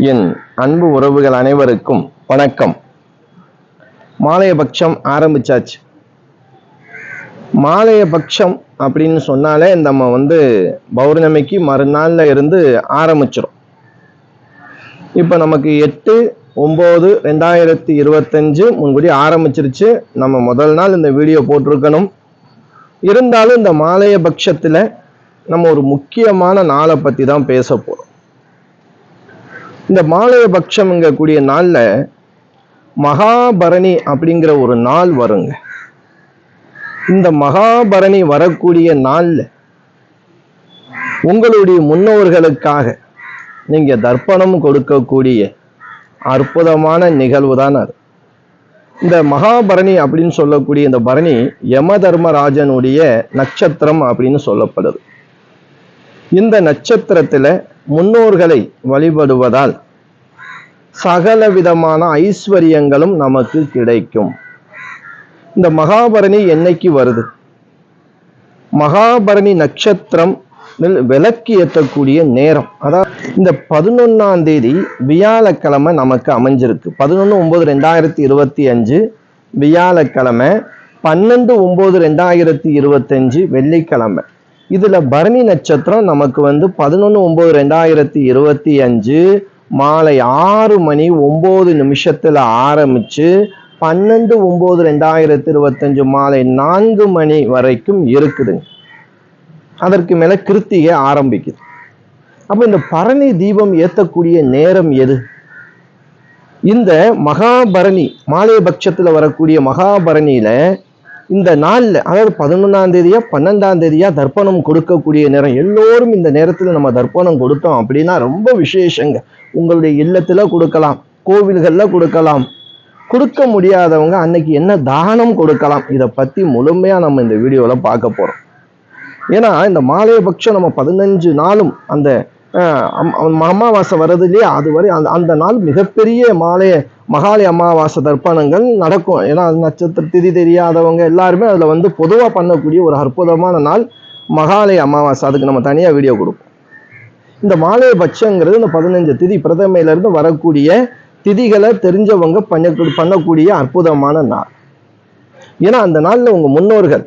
என் அன்பு உறவுகள் அனைவருக்கும் வணக்கம். மாலையபட்சம் ஆரம்பிச்சாச்சு. மாலையபட்சம் அப்படின்னு சொன்னாலே நம்ம வந்து பௌர்ணமிக்கு மறுநாள்ல இருந்து ஆரம்பிச்சிடும் இப்போ நமக்கு எட்டு ஒம்பது ரெண்டாயிரத்தி இருபத்தஞ்சு முன்கூடி ஆரம்பிச்சிருச்சு. நம்ம முதல் நாள் இந்த வீடியோ போட்டிருக்கணும். இருந்தாலும் இந்த மாலையபட்சத்தில் நம்ம ஒரு முக்கியமான நாளை பற்றி தான் பேச போகிறோம் இந்த மாலையபட்சம்ங்கக்கூடிய நாளில் மகாபரணி அப்படிங்கிற ஒரு நாள் வருங்க. இந்த மகாபரணி வரக்கூடிய நாளில் உங்களுடைய முன்னோர்களுக்காக நீங்க தர்ப்பணம் கொடுக்கக்கூடிய அற்புதமான நிகழ்வு தான் அது. இந்த மகாபரணி அப்படின்னு சொல்லக்கூடிய இந்த பரணி யம தர்மராஜனுடைய நட்சத்திரம் அப்படின்னு சொல்லப்படுது. இந்த நட்சத்திரத்தில் முன்னோர்களை வழிபடுவதால் சகல விதமான ஐஸ்வர்யங்களும் நமக்கு கிடைக்கும். இந்த மகாபரணி என்னைக்கு வருது? மகாபரணி நட்சத்திரம் விளக்கு ஏற்றக்கூடிய நேரம். அதாவது இந்த பதினொன்னாம் தேதி வியாழக்கிழமை நமக்கு அமைஞ்சிருக்கு. பதினொன்று ஒன்பது ரெண்டாயிரத்தி இருபத்தி அஞ்சு வியாழக்கிழமை பன்னெண்டு ஒன்பது ரெண்டாயிரத்தி இருபத்தஞ்சு வெள்ளிக்கிழமை. இதுல பரணி நட்சத்திரம் நமக்கு வந்து பதினொன்று ஒன்பது ரெண்டாயிரத்தி இருபத்தி அஞ்சு மாலை ஆறு மணி ஒம்பது நிமிஷத்துல ஆரம்பிச்சு பன்னெண்டு ஒம்பது ரெண்டாயிரத்தி இருபத்தஞ்சு மாலை நான்கு மணி வரைக்கும் இருக்குதுங்க அதற்கு மேல கிருத்திகை ஆரம்பிக்குது. அப்ப இந்த பரணி தீபம் ஏத்தக்கூடிய நேரம் எது? இந்த மகாபரணி மாலையபட்சத்துல வரக்கூடிய மகாபரணியில இந்த நாளில் அதாவது பதினொன்றாம் தேதியா பன்னெண்டாம் தேதியா தர்ப்பணம் கொடுக்கக்கூடிய நேரம் எல்லோரும் இந்த நேரத்தில் நம்ம தர்ப்பணம் கொடுத்தோம் அப்படின்னா ரொம்ப விசேஷங்க. உங்களுடைய இல்லத்தில் கொடுக்கலாம் கோவில்களில் கொடுக்கலாம். கொடுக்க முடியாதவங்க அன்னைக்கு என்ன தானம் கொடுக்கலாம் இதை பற்றி முழுமையாக நம்ம இந்த வீடியோவில் பார்க்க போகிறோம் ஏன்னா இந்த மாலையபட்சம் நம்ம பதினஞ்சு நாளும் அந்த அமாவாசை வர்றது இல்லையா அது வரை அந்த அந்த நாள் மிகப்பெரிய மாலை மகாலி அமாவாசை தர்ப்பணங்கள் நடக்கும். ஏன்னா அது நட்சத்திர திதி தெரியாதவங்க எல்லாருமே அதில் வந்து பொதுவாக பண்ணக்கூடிய ஒரு அற்புதமான நாள் மகாலய அமாவாசை. அதுக்கு நம்ம தனியாக வீடியோ கொடுப்போம். இந்த மாலையபட்சங்கிறது இந்த பதினஞ்சு திதி பிரதமையிலேருந்து வரக்கூடிய திதிகளை தெரிஞ்சவங்க பண்ண பண்ணக்கூடிய அற்புதமான நாள். ஏன்னா அந்த நாளில் உங்கள் முன்னோர்கள்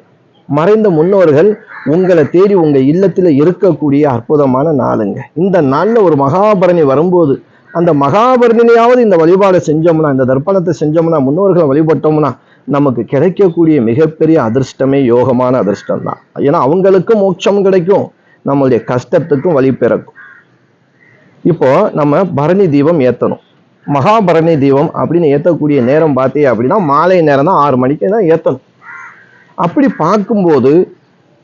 மறைந்த முன்னோர்கள் உங்களை தேடி உங்கள் இல்லத்தில் இருக்கக்கூடிய அற்புதமான நாளுங்க. இந்த நாளில் ஒரு மகாபரணி வரும்போது அந்த மகாபரணியாவது இந்த வழிபாடை செஞ்சோம்னா இந்த தர்ப்பணத்தை செஞ்சோம்னா முன்னோர்களை வழிபட்டோம்னா நமக்கு கிடைக்கக்கூடிய மிகப்பெரிய அதிர்ஷ்டமே யோகமான அதிர்ஷ்டம் தான் ஏன்னா அவங்களுக்கும் மோட்சம் கிடைக்கும். நம்மளுடைய கஷ்டத்துக்கும் வழி பிறக்கும். இப்போ நம்ம பரணி தீபம் ஏற்றணும் மகாபரணி தீபம் அப்படின்னு ஏற்றக்கூடிய நேரம் பார்த்தீங்க அப்படின்னா மாலை நேரம் தான் ஆறு மணிக்கு தான் ஏற்றணும் அப்படி பார்க்கும்போது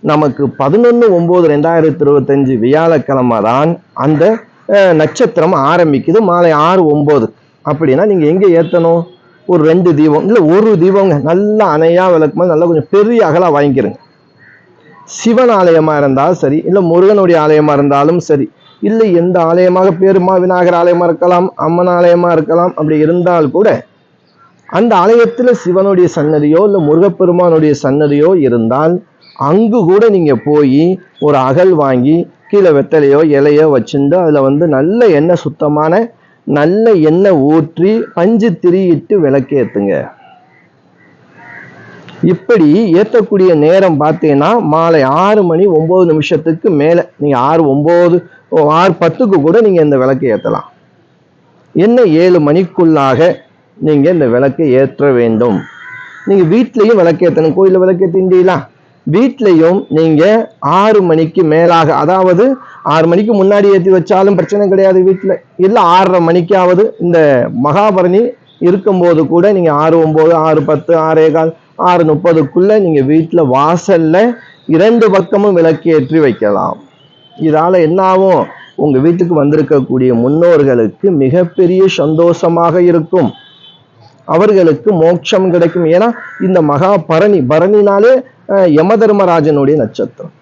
நமக்கு பதினொன்று ஒம்பது ரெண்டாயிரத்தி இருபத்தஞ்சு வியாழக்கிழமை தான் அந்த நட்சத்திரம் ஆரம்பிக்குது. மாலை ஆறு ஒம்பது அப்படின்னா நீங்கள் எங்கே ஏற்றணும் ஒரு ரெண்டு தீபம் இல்லை ஒரு தீபங்க நல்லா அணையா விளக்குமா நல்லா கொஞ்சம் பெரிய அகலாக வாங்கிக்கிறங்க. சிவன் ஆலயமாக இருந்தாலும் சரி இல்லை முருகனுடைய ஆலயமாக இருந்தாலும் சரி இல்லை எந்த ஆலயமாக பேருமா விநாயகர் ஆலயமாக இருக்கலாம் அம்மன் ஆலயமாக இருக்கலாம் அப்படி இருந்தால் கூட அந்த ஆலயத்தில் சிவனுடைய சன்னதியோ இல்லை முருகப்பெருமானுடைய சன்னதியோ இருந்தால் அங்கு கூட நீங்கள் போய் ஒரு அகல் வாங்கி கீழே வெத்தலையோ இலையோ வச்சுருந்து அதில் வந்து நல்ல எண்ணெய் சுத்தமான நல்ல எண்ணெய் ஊற்றி பஞ்சு திரியிட்டு விளக்கேற்றுங்க இப்படி ஏற்றக்கூடிய நேரம் பார்த்தீங்கன்னா மாலை ஆறு மணி ஒம்பது நிமிஷத்துக்கு மேலே நீங்கள் ஆறு ஒம்பது ஆறு பத்துக்கு கூட நீங்கள் இந்த விளக்கு ஏற்றலாம் என்ன ஏழு மணிக்குள்ளாக நீங்கள் இந்த விளக்கை ஏற்ற வேண்டும். நீங்கள் வீட்லேயும் விளக்கேற்றணும் கோயிலில் விளக்கேற்றின்றீங்களா வீட்லேயும் நீங்கள் ஆறு மணிக்கு மேலாக அதாவது ஆறு மணிக்கு முன்னாடி ஏற்றி வச்சாலும் பிரச்சனை கிடையாது வீட்டில் இல்லை ஆறரை மணிக்காவது இந்த மகாபரணி இருக்கும்போது கூட நீங்கள் ஆறு ஒம்பது ஆறு பத்து ஆறே கால் ஆறு முப்பதுக்குள்ளே நீங்கள் வீட்டில் வாசலில் இரண்டு பக்கமும் விளக்கு ஏற்றி வைக்கலாம். இதால் என்ன ஆகும் உங்கள் வீட்டுக்கு வந்திருக்கக்கூடிய முன்னோர்களுக்கு மிகப்பெரிய சந்தோஷமாக இருக்கும். அவர்களுக்கு மோட்சம் கிடைக்கும். ஏன்னா இந்த மகா பரணி பரணினாலே யமதர்மராஜனுடைய நட்சத்திரம்.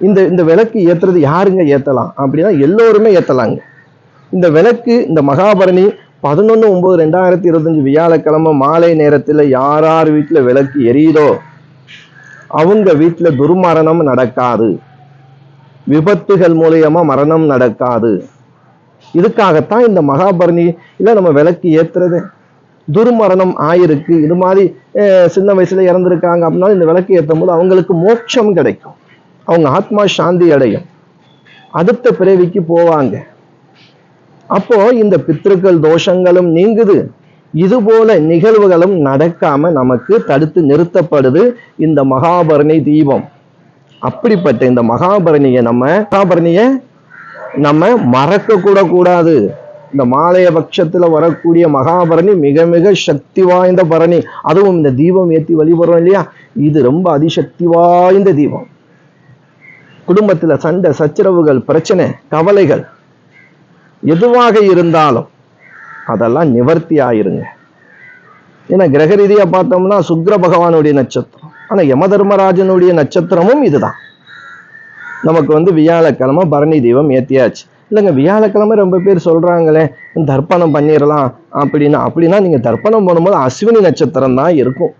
இந்த இந்த விளக்கு ஏத்துறது யாருங்க ஏத்தலாம்? அப்படின்னா எல்லோருமே ஏத்தலாங்க. இந்த விளக்கு இந்த மகாபரணி பதினொன்று ஒன்பது ரெண்டாயிரத்தி இருபத்தஞ்சு வியாழக்கிழமை மாலை நேரத்தில் யார் யார் வீட்டில் விளக்கு எரியுதோ அவங்க வீட்டில் துர்மரணம் நடக்காது. விபத்துகள் மூலியமா மரணம் நடக்காது. இதுக்காகத்தான் இந்த மகாபரணி இல்லை நம்ம விளக்கு ஏத்துறது. துர்மரணம் ஆயிருக்கு. இது மாதிரி அஹ், சின்ன வயசுல இறந்துருக்காங்க அப்படின்னா இந்த விளக்கு ஏற்றும் போது அவங்களுக்கு மோட்சம் கிடைக்கும். அவங்க ஆத்மா சாந்தி அடையும். அடுத்த பிறவிக்கு போவாங்க. அப்போ இந்த பித்திருக்கள் தோஷங்களும் நீங்குது. இது போல நிகழ்வுகளும் நடக்காம நமக்கு தடுத்து நிறுத்தப்படுது இந்த மகாபரணி தீபம். அப்படிப்பட்ட இந்த மகாபரணியை நம்ம மகாபரணியை நம்ம மறக்க கூட கூடாது. இந்த மாலைய பட்சத்தில் வரக்கூடிய மகாபரணி மிக மிக சக்தி வாய்ந்த பரணி. அதுவும் இந்த தீபம் ஏற்றி வழிபடுறோம் இல்லையா? இது ரொம்ப அதிசக்தி வாய்ந்த தீபம். குடும்பத்தில் சண்டை சச்சரவுகள் பிரச்சனை கவலைகள் எதுவாக இருந்தாலும் அதெல்லாம் நிவர்த்தி ஆயிருங்க. ஏன்னா கிரக ரீதியாக பார்த்தோம்னா சுக்ர பகவானுடைய நட்சத்திரம் ஆனால் யம தர்மராஜனுடைய நட்சத்திரமும் இதுதான். நமக்கு வந்து வியாழக்கிழமை பரணி தீபம் ஏத்தியாச்சு. இல்லைங்க வியாழக்கிழமை ரொம்ப பேர் சொல்கிறாங்களே தர்ப்பணம் பண்ணிடலாம் அப்படின்னா அப்படின்னா நீங்கள் தர்ப்பணம் பண்ணும்போது அஸ்வினி நட்சத்திரம் தான் இருக்கும்.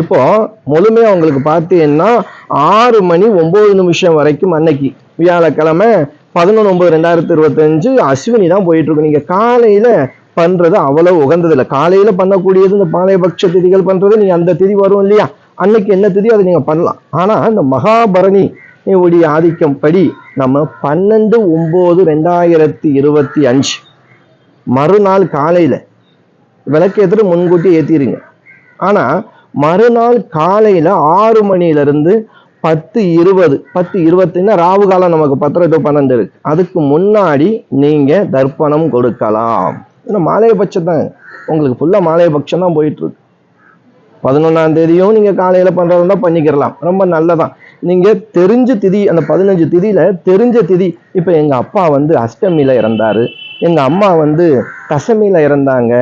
இப்போ முழுமையாக உங்களுக்கு பார்த்தீங்கன்னா ஆறு மணி ஒம்பது நிமிஷம் வரைக்கும் அன்னைக்கு வியாழக்கிழமை பதினொன்று ஒம்பது ரெண்டாயிரத்தி இருபத்தஞ்சு அஸ்வினி தான் போயிட்டு நீங்கள் நீங்க காலையில பண்றது அவ்வளவு காலையில் காலையில பண்ணக்கூடியது இந்த பாளையபட்ச திதிகள் பண்றது நீங்க அந்த திதி வரும் இல்லையா? அன்னைக்கு என்ன திதி அதை நீங்க பண்ணலாம். ஆனா இந்த மகாபரணி உடைய ஆதிக்கம் படி நம்ம பன்னெண்டு ஒம்பது ரெண்டாயிரத்தி இருபத்தி அஞ்சு. மறுநாள் காலையில விளக்கு முன்கூட்டி ஏத்திடுங்க ஆனா மறுநாள் காலையில ஆறு மணில இருந்து பத்து இருபது பத்து இருபத்தின்னா ராவு காலம் நமக்கு பத்தரை டு பன்னெண்டு இருக்கு. அதுக்கு முன்னாடி நீங்க தர்ப்பணம் கொடுக்கலாம். ஏன்னா மாலையபட்சம் தான். உங்களுக்கு ஃபுல்லா மாலையபட்சம் தான் போயிட்டு பதினொன்றாம் தேதியும் நீங்கள் காலையில் காலையில பண்றதா பண்ணிக்கிறலாம். ரொம்ப நல்லதான். நீங்கள் தெரிஞ்ச திதி அந்த பதினஞ்சு திதியில் தெரிஞ்ச திதி. இப்போ எங்கள் அப்பா வந்து அஷ்டமியில் இறந்தாரு. எங்கள் அம்மா வந்து தசமியில் இறந்தாங்க.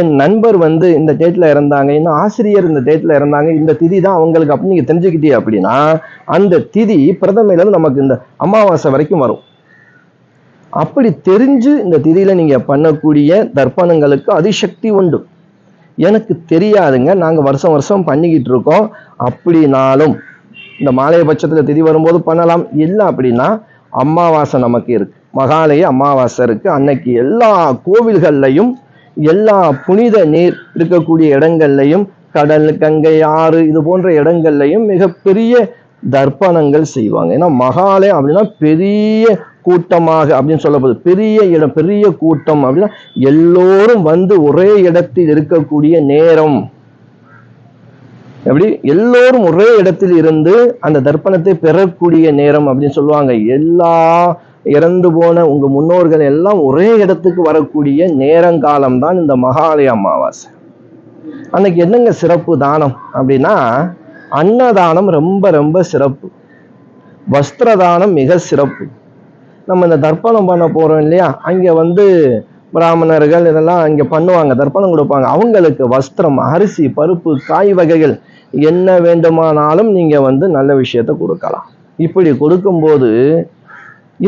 என் நண்பர் வந்து இந்த டேட்டில் இறந்தாங்க. இன்னும் ஆசிரியர் இந்த டேட்டில் இறந்தாங்க. இந்த திதி தான் அவங்களுக்கு அப்படி நீங்கள் தெரிஞ்சுக்கிட்டீங்க அப்படின்னா அந்த திதி பிரதமையிலேருந்து நமக்கு இந்த அமாவாசை வரைக்கும் வரும். அப்படி தெரிஞ்சு இந்த திதியில் நீங்கள் பண்ணக்கூடிய தர்ப்பணங்களுக்கு அதிசக்தி உண்டு. எனக்கு தெரியாதுங்க. நாங்கள் வருஷம் வருஷம் பண்ணிக்கிட்டு இருக்கோம். அப்படின்னாலும் இந்த மாலைய பட்சத்தில் திதி வரும்போது பண்ணலாம். இல்லை அப்படின்னா அமாவாசை நமக்கு இருக்கு. மகாலய அமாவாசை இருக்கு. அன்னைக்கு எல்லா கோவில்கள்லையும் எல்லா புனித நீர் இருக்கக்கூடிய இடங்கள்லையும் கடல் கங்கை ஆறு இது போன்ற இடங்கள்லையும் மிகப்பெரிய தர்ப்பணங்கள் செய்வாங்க. ஏன்னா மகாலயம் அப்படின்னா பெரிய கூட்டமாக அப்படின்னு சொல்லப்படுது பெரிய இடம் பெரிய கூட்டம் அப்படின்னா எல்லோரும் வந்து ஒரே இடத்தில் இருக்கக்கூடிய நேரம். எப்படி? எல்லோரும் ஒரே இடத்தில் இருந்து அந்த தர்ப்பணத்தை பெறக்கூடிய நேரம் அப்படின்னு சொல்லுவாங்க. எல்லா இறந்து போன உங்க முன்னோர்கள் எல்லாம் ஒரே இடத்துக்கு வரக்கூடிய நேரங்காலம் தான் இந்த மகாலய அமாவாசை. அன்னைக்கு என்னங்க சிறப்பு தானம் அப்படின்னா அன்னதானம் ரொம்ப ரொம்ப சிறப்பு. வஸ்திர தானம் மிக சிறப்பு. நம்ம இந்த தர்ப்பணம் பண்ண போறோம் இல்லையா? அங்க வந்து பிராமணர்கள் இதெல்லாம் இங்க பண்ணுவாங்க தர்ப்பணம் கொடுப்பாங்க. அவங்களுக்கு வஸ்திரம் அரிசி பருப்பு காய் வகைகள் என்ன வேண்டுமானாலும் நீங்க வந்து நல்ல விஷயத்த கொடுக்கலாம். இப்படி கொடுக்கும்போது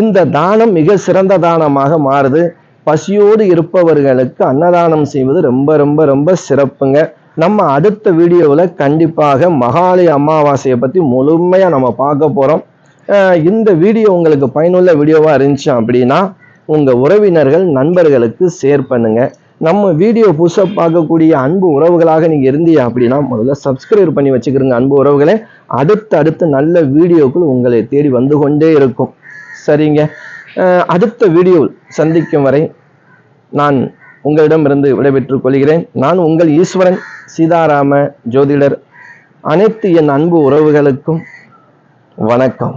இந்த தானம் மிக சிறந்த தானமாக மாறுது. பசியோடு இருப்பவர்களுக்கு அன்னதானம் செய்வது ரொம்ப ரொம்ப ரொம்ப சிறப்புங்க. நம்ம அடுத்த வீடியோவில் கண்டிப்பாக மகாலய அமாவாசையை பற்றி முழுமையாக நம்ம பார்க்க போகிறோம் இந்த வீடியோ உங்களுக்கு பயனுள்ள வீடியோவாக இருந்துச்சு அப்படின்னா உங்கள் உறவினர்கள் நண்பர்களுக்கு ஷேர் பண்ணுங்கள் நம்ம வீடியோ புதுசாக பார்க்கக்கூடிய அன்பு உறவுகளாக நீங்கள் இருந்தீங்க அப்படின்னா முதல்ல சப்ஸ்கிரைப் பண்ணி வச்சுக்கிறீங்க அன்பு உறவுகளே. அடுத்து அடுத்து நல்ல வீடியோக்கள் உங்களை தேடி வந்து கொண்டே இருக்கும். சரிங்க? அடுத்த வீடியோவில் சந்திக்கும் வரை நான் உங்களிடமிருந்து விடைபெற்றுக் கொள்கிறேன். நான் உங்கள் ஈஸ்வரன் சீதாராம ஜோதிடர். அனைத்து என் அன்பு உறவுகளுக்கும் வணக்கம்.